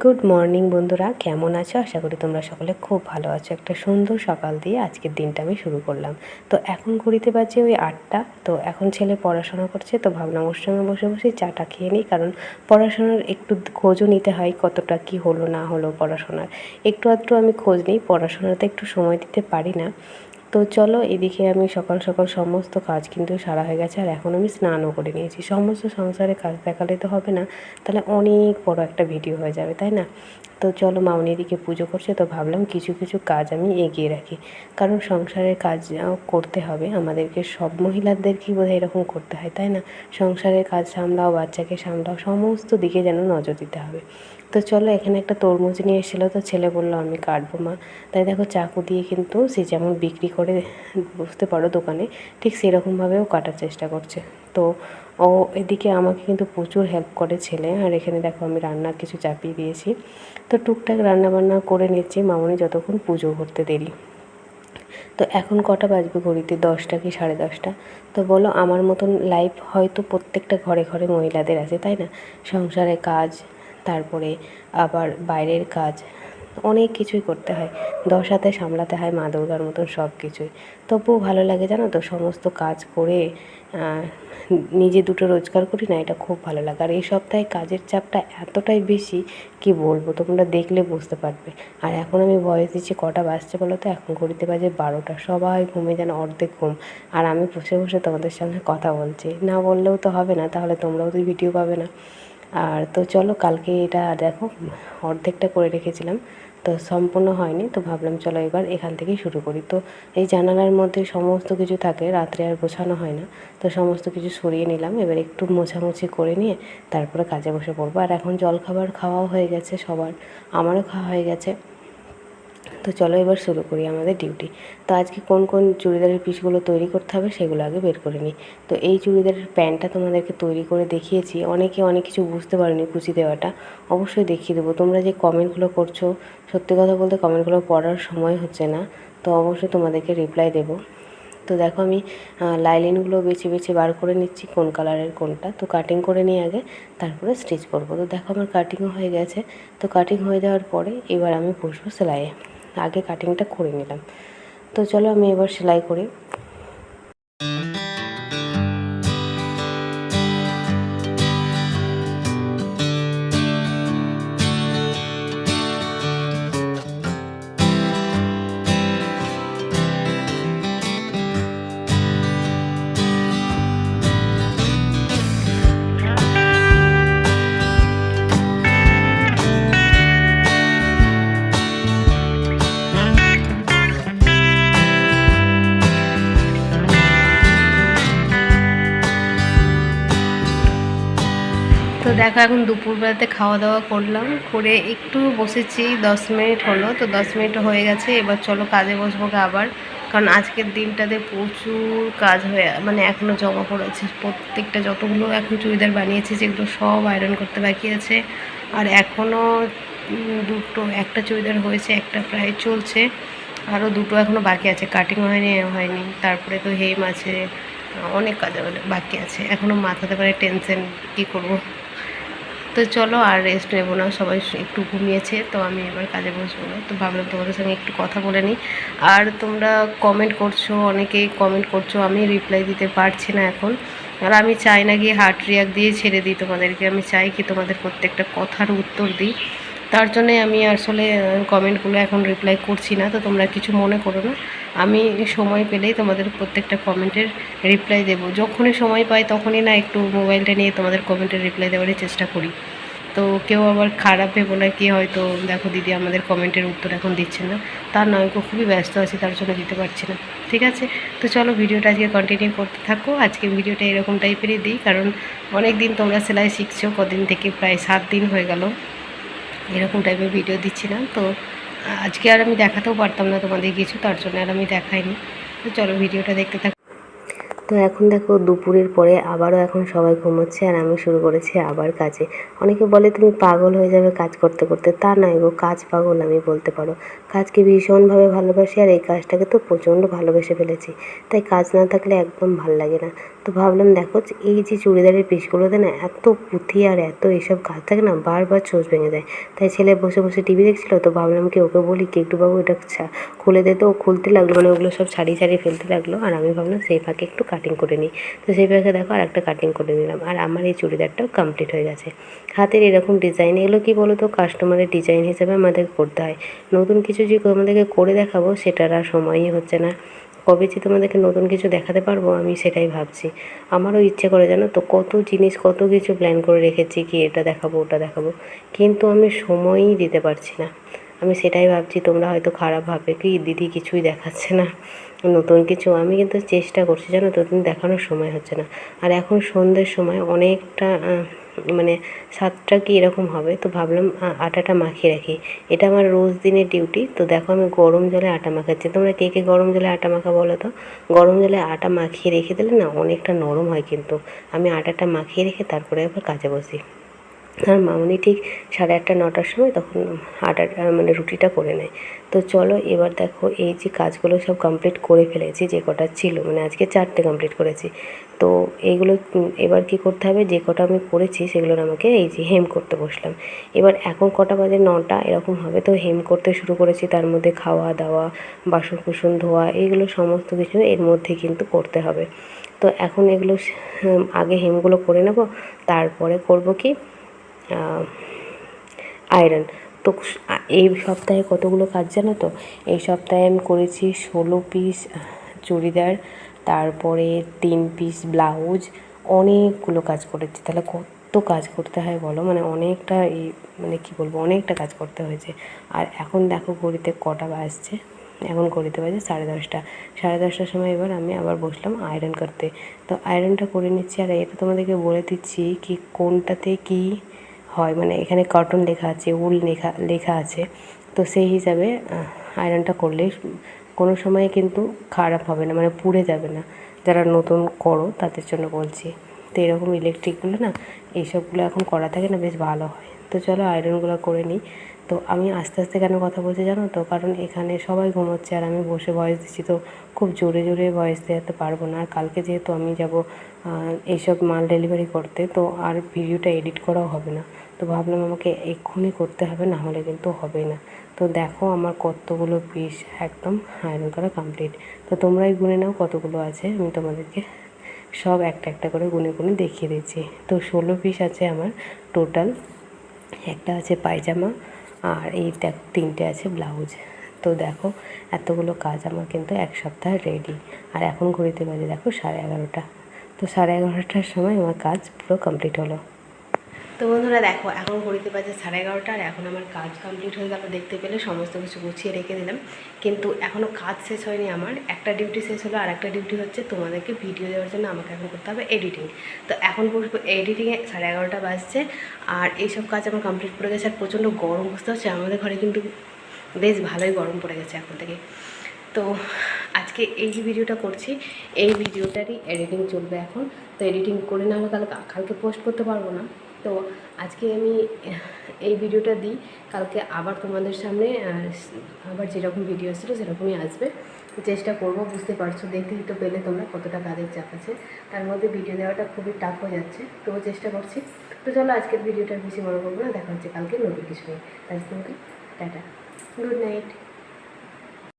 Good morning বন্ধুরা। কেমন আছো? আশা করি তোমরা সকলে খুব ভালো আছো। একটা সুন্দর সকাল দিয়ে আজকের দিনটা আমি শুরু করলাম। তো এখন ঘড়িতে বাজে ওই আটটা। তো এখন ছেলে পড়াশোনা করছে, তো ভাবলাম ওর সঙ্গে বসে বসে চাটা খেয়ে নিই, কারণ পড়াশোনার একটু খোঁজও নিতে হয়, কতটা কি হলো, না হলো পড়াশোনার। একটু আধটু আমি খোঁজ নিই, পড়াশোনাতে একটু সময় দিতে পারি না। তো চলো এদিকে আমি সকাল সকাল সমস্ত কাজ কিন্তু সারা হয়ে গেছে, আর এখন আমি স্নানও করে নিয়েছি। সমস্ত সংসারে কাজ দেখালে তো হবে না, তাহলে অনেক বড় একটা ভিডিও হয়ে যাবে, তাই না? তো চলো মামনি এদিকে পুজো করছে, তো ভাবলাম কিছু কিছু কাজ আমি এগিয়ে রাখি। কারণ সংসারের কাজ করতে হবে, আমাদেরকে সব মহিলাদেরকেই বোধহয় এরকম করতে হয়, তাই না? সংসারের কাজ সামলাও, বাচ্চাকে সামলাও, সমস্ত দিকে যেন নজর দিতে হবে। তো চলো এখানে একটা তরমুজ নিয়ে এসেছিল, তো ছেলে বলল, আমি কাটবো মা। তাই দেখো চাকু দিয়ে কিন্তু সে যেমন বিক্রি করে, বুঝতে পারো দোকানে, ঠিক সেরকমভাবেও কাটার চেষ্টা করছে। তো ও এদিকে আমাকে কিন্তু প্রচুর হেল্প করে ছেলে, আর এখানে দেখো আমি রান্নার কিছু চাপিয়ে দিয়েছি। তো টুকটাক রান্নাবান্না করে নিচ্ছি, মামনি যতক্ষণ পুজো করতে দেরি। তো এখন কটা বাজবে ঘড়িতে? দশটা কি সাড়ে দশটা? তো বলো আমার মতন লাইফ হয়তো প্রত্যেকটা ঘরে ঘরে মহিলাদের আছে, তাই না? সংসারে কাজ তারপরে আবার বাইরের কাজ, অনেক কিছুই করতে হয়। দশ হাতে সামলাতে হয় মা দুর্গার মতন সব কিছুই তবুও ভালো লাগে জানো তো, সমস্ত কাজ করে নিজে দুটো রোজগার করি না, এটা খুব ভালো লাগে। আর এই সপ্তাহে কাজের চাপটা এতটাই বেশি, কি বলব, তোমরা দেখলে বুঝতে পারবে। আর এখন আমি বয়স দিচ্ছি কটা বাজছে বলো তো, এখন ঘড়িতে বাজে বারোটা। সবাই ঘুমে যেন অর্ধেক ঘুম। আর আমি বসে বসে তোমাদের সঙ্গে কথা বলছি। না বললেও তো হবে না, তাহলে তোমরাও তো ভিডিও পাবে না। আর তো চলো কালকে এটা দেখো, অর্ধেকটা করে রেখেছিলাম, তো সম্পূর্ণ হয়নি, তো ভাবলাম চলো এবার এখান থেকেই শুরু করি। তো এই জানালার মধ্যে সমস্ত কিছু থাকে, রাত্রে আর গোছানো হয় না, তো সমস্ত কিছু সরিয়ে নিলাম, এবার একটু মোছামুছি করে নিয়ে তারপরে কাজে বসে পড়ব। আর এখন জলখাবার খাওয়াও হয়ে গেছে সবার, আমারও খাওয়া হয়ে গেছে। তো চলো এবার শুরু করি আমাদের ডিউটি তো আজকে কোন কোন চুড়িদারের পিসগুলো তৈরি করতে হবে সেগুলো আগে বের করে নিই। তো এই চুড়িদারের প্যান্টটা তোমাদেরকে তৈরি করে দেখিয়েছি। অনেকে অনেক কিছু বুঝতে পারেনি কুচি দেওয়াটা। অবশ্যই দেখিয়ে দেবো। তোমরা যে কমেন্টগুলো করছ, সত্যি কথা বলতে কমেন্টগুলো পড়ার সময় হচ্ছে না। তো অবশ্যই তোমাদেরকে রিপ্লাই দেবো। তো দেখো আমি লাইলিনগুলো বেছে বেছে বার করে নিচ্ছি কোন কালারের কোনটা। তো কাটিং করে নিয়ে আগে, তারপরে স্টিচ করব। তো দেখো আমার কাটিংও হয়ে গেছে। তো কাটিং হয়ে যাওয়ার পরে এবার আমি বসবো সেলাইয়ে। আগে কাটিংটা করে নিলাম। তো চলো আমি এবার সেলাই করি। দেখো, এখন দুপুরবেলাতে খাওয়া দাওয়া করলাম। করে একটু বসেছি, দশ মিনিট হলো। তো দশ মিনিট হয়ে গেছে, এবার চলো কাজে বসবো আবার। কারণ আজকের দিনটাতে প্রচুর কাজ হয়ে মানে এখনও জমা পড়েছে। প্রত্যেকটা যতগুলো এখন চুড়িদার বানিয়েছি, যেগুলো সব আয়রন করতে বাকি আছে। আর এখনও দুটো, একটা চুড়িদার হয়েছে, একটা প্রায় চলছে। আরও দুটো এখনও বাকি আছে। কাটিং হয়নি হয়নি। তারপরে তো হেম আছে। অনেক কাজ বাকি আছে। এখনও মাথাতে পারে টেনশন কী করব? তো চলো আর রেস্ট নেব না, সবাই একটু ঘুমিয়েছে, তো আমি এবার কাজে বসবো না। তো ভাবলাম তোমাদের সঙ্গে একটু কথা বলে নিই। আর তোমরা কমেন্ট করছ, অনেকেই কমেন্ট করছ, আমি রিপ্লাই দিতে পারছি না এখন। আর আমি চাই না গিয়ে হার্ট রিয়াক দিয়ে ছেড়ে দিই তোমাদেরকে, আমি চাই কি তোমাদের প্রত্যেকটা কথার উত্তর দিই। তার জন্যে আমি আসলে কমেন্টগুলো এখন রিপ্লাই করছি না, তো তোমরা কিছু মনে করো না। আমি সময় পেলেই তোমাদের প্রত্যেকটা কমেন্টের রিপ্লাই দেবো। যখনই সময় পাই তখনই না একটু মোবাইলটা নিয়ে তোমাদের কমেন্টের রিপ্লাই দেওয়ারই চেষ্টা করি। তো কেউ আবার খারাপ ভেবো না কি হয়তো, দেখো দিদি আমাদের কমেন্টের উত্তর এখন দিচ্ছে না। তার নয় খুবই ব্যস্ত আছি, তার জন্য দিতে পারছি না। ঠিক আছে? তো চলো ভিডিওটা আজকে কন্টিনিউ করতে থাকো। আজকে ভিডিওটা এরকম টাইপেরই দিই, কারণ অনেক দিন তোমরা সেলাই শিখছো, কদিন থেকে প্রায় সাত দিন হয়ে গেল। এরকম টাইপের ভিডিও দিচ্ছিলাম। তো, আজকে আর আমি দেখাতেও পারতাম না তোমাদের কিছু, তার জন্য আর আমি দেখাইনি। তো চলো ভিডিওটা দেখতে থাক। তো এখন দেখো দুপুরের পরে আবারও এখন সবাই ঘুমোচ্ছে আর আমি শুরু করেছি আবার কাজে। অনেকে বলে, তুমি পাগল হয়ে যাবে কাজ করতে করতে। তা নয় গো, কাজ পাগল আমি বলতে পারো। কাজকে ভীষণভাবে ভালোবাসি আর এই কাজটাকে তো প্রচণ্ড ভালোবেসে ফেলেছি। তাই কাজ না থাকলে একদম ভালো লাগে না। তো ভাবলাম, দেখো এই যে চুড়িদারের পিসগুলোতে না এত পুঁথি আর এত এইসব কাজ থাকে না, বারবার চোচ ভেঙে দেয় তাই ছেলে বসে বসে টিভি দেখছিলো, তো ভাবলাম কি ওকে বলি কি একটু বাবু এটা খুলে দে তো, ও খুলতে লাগল। মানে ওগুলো সব ছাড়িয়ে ছাড়িয়ে ফেলতে লাগল। আর আমি ভাবলাম, সেই ফাঁকে একটু কাটিং। করে নিই। তো সেই ফাঁকে দেখো আর একটা কাটিং করে নিলাম। আর আমার এই চুড়িদারটাও কমপ্লিট হয়ে গেছে। হাতের এরকম ডিজাইন এগুলো কি বলো তো কাস্টমারের ডিজাইন হিসেবে আমাদের করতে হয়। নতুন কিছু যে তোমাদেরকে করে দেখাবো সেটার আর সময়ই হচ্ছে না। কবে যে তোমাদেরকে নতুন কিছু দেখাতে পারব আমি সেটাই ভাবছি। আমারও ইচ্ছে করে জানো তো? কত জিনিস, কত কিছু প্ল্যান করে রেখেছি কি এটা দেখাবো, ওটা দেখাবো। কিন্তু আমি সময়ই দিতে পারছি না। আমি সেটাই ভাবছি, তোমরা হয়তো খারাপ ভাববে কি দিদি কিছুই দেখাচ্ছে না। নতুন কিছু। আমি কিন্তু চেষ্টা করছি জানো তো কিন্তু দেখানোর সময় হচ্ছে না। আর এখন সন্ধ্যের সময় অনেকটা মানে সাতটা কি এরকম হবে, তো ভাবলাম আটাটা মাখিয়ে রাখি। এটা আমার রোজ দিনের ডিউটি তো দেখো আমি গরম জলে আটা মাখাচ্ছি। তোমরা কে কে গরম জলে আটা মাখা বলো তো? গরম জলে আটা মাখিয়ে রেখে দিলে না অনেকটা নরম হয় কিন্তু। আমি আটাটা মাখিয়ে রেখে তারপরে আবার কাজে বসি। আর মামনি ঠিক সাড়ে আটটা, নটার সময় তখন আটা মানে রুটিটা করে নেয়। তো চলো এবার দেখো এই যে কাজগুলো সব কমপ্লিট করে ফেলেছি, যে কটা ছিল মানে আজকে চারটে কমপ্লিট করেছি। তো এইগুলো এবার কি করতে হবে, যে কটা আমি করেছি সেগুলোর আমাকে এই যে হেম করতে বসলাম। এবার এখন কটা বাজে? নটা, এরকম হবে। তো হেম করতে শুরু করেছি, তার মধ্যে খাওয়া দাওয়া বাসন কুসন ধোয়া, এইগুলো সমস্ত কিছু এর মধ্যে কিন্তু করতে হবে। তো এখন এগুলো আগে হেমগুলো করে নেব, তারপরে করব কি? আয়রন তো এই সপ্তাহে কতগুলো কাজ জানো তো? এই সপ্তাহে আমি করেছি ষোলো পিস চুড়িদার, তারপরে তিন পিস ব্লাউজ অনেকগুলো কাজ করেছি। তাহলে কত কাজ করতে হয় বলো? মানে অনেকটা এই মানে কী বলব, অনেকটা কাজ করতে হয়েছে। আর এখন দেখো ঘড়িতে কটা বাজছে। এখন ঘড়িতে বাজে সাড়ে দশটা। সাড়ে দশটার সময় এবার আমি আবার বসলাম আয়রন করতে। তো আয়রনটা করে নিচ্ছি। আর এটা তোমাদেরকে বলে দিচ্ছি কি কোনটাতে কী হয়। মানে এখানে কটন লেখা আছে, উল লেখা লেখা আছে। তো সেই হিসাবে আয়রনটা করলে কোনো সময় কিন্তু খারাপ হবে না মানে পুড়ে যাবে না। যারা নতুন করো, তাদের জন্য বলছি। তো এরকম ইলেকট্রিকগুলো না, এইসবগুলো এখন করা থাকে না, বেশ ভালো হয়। তো চলো আয়রনগুলো করে নিই। তো আমি আস্তে আস্তে কেন কথা বলছি জানো তো? কারণ এখানে সবাই ঘুমোচ্ছে আর আমি বসে ভয়েস দিচ্ছি। তো খুব জোরে জোরে ভয়েস দেওয়াতে পারব না। আর কালকে যেহেতু আমি যাব এইসব মাল ডেলিভারি করতে, তো আর ভিডিওটা এডিট করাও হবে না। তো ভাবলাম আমাকে এক্ষুনি করতে হবে না হলে কিন্তু হবে না। তো দেখো আমার কতগুলো পিস একদম আয়রন করা কমপ্লিট তো তোমরাই গুনে নাও কতগুলো আছে, আমি তোমাদেরকে সব একটা একটা করে গুনে গুনে দেখিয়ে দিচ্ছি। তো ষোলো পিস আছে আমার টোটাল একটা আছে পায়জামা আর এই দেখ তিনটে আছে ব্লাউজ তো দেখো এতগুলো কাজ আমার কিন্তু এক সপ্তাহ রেডি আর এখন ঘড়িতে বাজে দেখো সাড়ে এগারোটা। তো সাড়ে এগারোটার সময় আমার কাজ পুরো কমপ্লিট হলো। তো বন্ধুরা দেখো, এখন ঘড়িতে বাজে সাড়ে এগারোটা আর এখন আমার কাজ কমপ্লিট হয়ে গেল। দেখতে পেলে সমস্ত কিছু গুছিয়ে রেখে দিলাম। কিন্তু এখনও কাজ শেষ হয়নি আমার। একটা ডিউটি শেষ হলো, আর একটা ডিউটি হচ্ছে তোমাদেরকে ভিডিও দেওয়ার জন্য আমাকে এখন করতে হবে এডিটিং তো এখন বসবো এডিটিংয়ে সাড়ে এগারোটা বাজছে আর এইসব কাজ আমার কমপ্লিট করে গেছে। আর প্রচণ্ড গরম, বুঝতে হচ্ছে আমাদের ঘরে কিন্তু বেশ ভালোই গরম পড়ে গেছে এখন থেকে। তো আজকে এই যে ভিডিওটা করছি, এই ভিডিওটারই এডিটিং চলবে এখন। তো এডিটিং করে না হলে তাহলে কালকে পোস্ট করতে পারব না। তো আজকে আমি এই ভিডিওটা দিই। কালকে আবার তোমাদের সামনে আবার যেরকম ভিডিও ছিল সেরকমই আসবে। চেষ্টা করব, বুঝতে পারছ দেখতেই তো পেলে তোমরা কতটা কাজের চাপ আছে। তার মধ্যে ভিডিও দেওয়াটা খুবই টাফ হয়ে যাচ্ছে, তো চেষ্টা করছি। তো চলো আজকের ভিডিওটা বেশি বড় করব না, দেখা হচ্ছে কালকে নতুন কিছু নিয়ে। তাই টাটা। Good night